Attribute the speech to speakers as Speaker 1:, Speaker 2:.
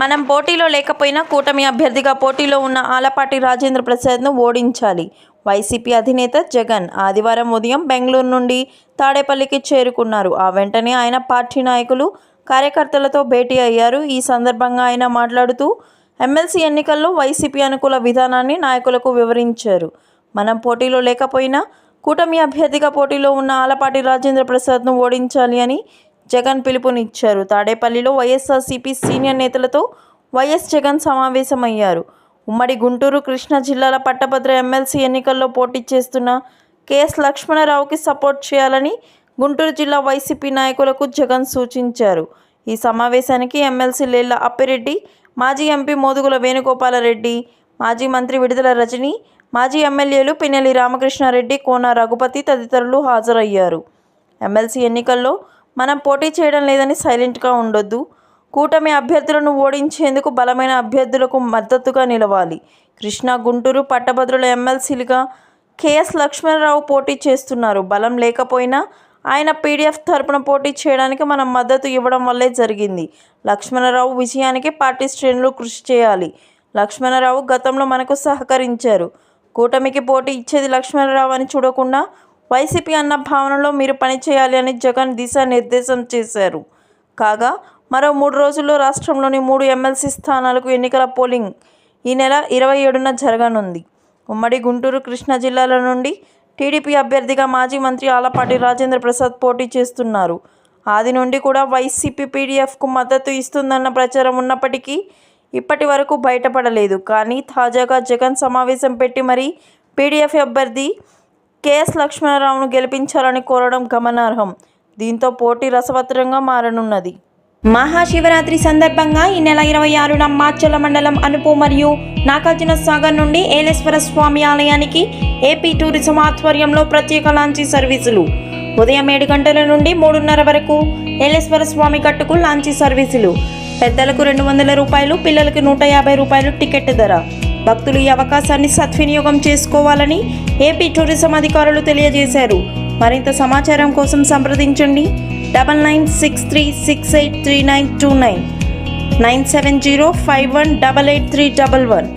Speaker 1: మనం పోటీలో లేకపోయినా కూటమి అభ్యర్థిగా పోటీలో ఉన్న ఆలపాటి రాజేంద్ర ప్రసాద్ను ఓడించాలి. వైసీపీ అధినేత జగన్ ఆదివారం ఉదయం బెంగళూరు నుండి తాడేపల్లికి చేరుకున్నారు. ఆ వెంటనే ఆయన పార్టీ నాయకులు కార్యకర్తలతో భేటీ అయ్యారు. ఈ సందర్భంగా ఆయన మాట్లాడుతూ ఎమ్మెల్సీ ఎన్నికల్లో వైసీపీ అనుకూల విధానాన్ని నాయకులకు వివరించారు. మనం పోటీలో లేకపోయినా కూటమి అభ్యర్థిగా పోటీలో ఉన్న ఆలపాటి రాజేంద్ర ప్రసాద్ను ఓడించాలి అని జగన్ పిలుపునిచ్చారు. తాడేపల్లిలో వైఎస్ఆర్సీపీ సీనియర్ నేతలతో వైఎస్ జగన్ సమావేశమయ్యారు. ఉమ్మడి గుంటూరు కృష్ణా జిల్లాల పట్టభద్ర ఎమ్మెల్సీ ఎన్నికల్లో పోటీ చేస్తున్న కెఎస్ లక్ష్మణరావుకి సపోర్ట్ చేయాలని గుంటూరు జిల్లా వైసీపీ నాయకులకు జగన్ సూచించారు. ఈ సమావేశానికి ఎమ్మెల్సీ లేళ్ళ అప్పిరెడ్డి మాజీ ఎంపీ మోదుగుల వేణుగోపాలరెడ్డి మాజీ మంత్రి విడుదల రజని మాజీ ఎమ్మెల్యేలు పిన్నెల్లి రామకృష్ణారెడ్డి కోన రఘుపతి తదితరులు హాజరయ్యారు. ఎమ్మెల్సీ ఎన్నికల్లో మనం పోటీ చేయడం లేదని సైలెంట్గా ఉండొద్దు. కూటమి అభ్యర్థులను ఓడించేందుకు బలమైన అభ్యర్థులకు మద్దతుగా నిలవాలి. కృష్ణా గుంటూరు పట్టభద్రుల ఎమ్మెల్సీలుగా కేఎస్ లక్ష్మణరావు పోటీ చేస్తున్నారు. బలం లేకపోయినా ఆయన పీడీఎఫ్ తరపున పోటీ చేయడానికి మనం మద్దతు ఇవ్వడం వల్లే జరిగింది. లక్ష్మణరావు విజయానికి పార్టీ శ్రేణులు కృషి చేయాలి. లక్ష్మణరావు గతంలో మనకు సహకరించారు. కూటమికి పోటీ ఇచ్చేది లక్ష్మణరావు అని చూడకుండా వైసీపీ అన్న భావనలో మీరు పనిచేయాలి అని జగన్ దిశానిర్దేశం చేశారు. కాగా మరో మూడు రోజుల్లో రాష్ట్రంలోని మూడు ఎమ్మెల్సీ స్థానాలకు ఎన్నికల పోలింగ్ ఈ నెల ఇరవై ఏడున జరగనుంది. ఉమ్మడి గుంటూరు కృష్ణా జిల్లాల నుండి టీడీపీ అభ్యర్థిగా మాజీ మంత్రి ఆలపాటి రాజేంద్ర ప్రసాద్ పోటీ చేస్తున్నారు. ఆది నుండి కూడా వైసీపీ పీడీఎఫ్కు మద్దతు ఇస్తుందన్న ప్రచారం ఉన్నప్పటికీ ఇప్పటి వరకు బయటపడలేదు. కానీ తాజాగా జగన్ సమావేశం పెట్టి మరీ పీడీఎఫ్ అభ్యర్థి కెఎస్ లక్ష్మణరావును గెలిపించాలని కోరడం గమనార్హం. దీంతో పోటీ రసవత్తరంగా మారనున్నది.
Speaker 2: మహాశివరాత్రి సందర్భంగా ఈ నెల ఇరవై ఆరున మాచల మండలం అనుపు మరియు నాగార్జున సాగర్ నుండి ఏలేశ్వర స్వామి ఆలయానికి ఏపీ టూరిజం ఆధ్వర్యంలో ప్రత్యేక లాంచీ సర్వీసులు. ఉదయం ఏడు గంటల నుండి మూడున్నర వరకు ఏలేశ్వర స్వామి గట్టుకు లాంచీ సర్వీసులు. పెద్దలకు రెండు వందల రూపాయలు పిల్లలకు నూట యాభై రూపాయలు టికెట్ ధర. భక్తులు ఈ అవకాశాన్ని సద్వినియోగం చేసుకోవాలని ఏపీ టూరిజం అధికారులు తెలియజేశారు. మరింత సమాచారం కోసం సంప్రదించండి. Double nine six three six eight three nine two nine. Nine seven zero five one double eight three double one.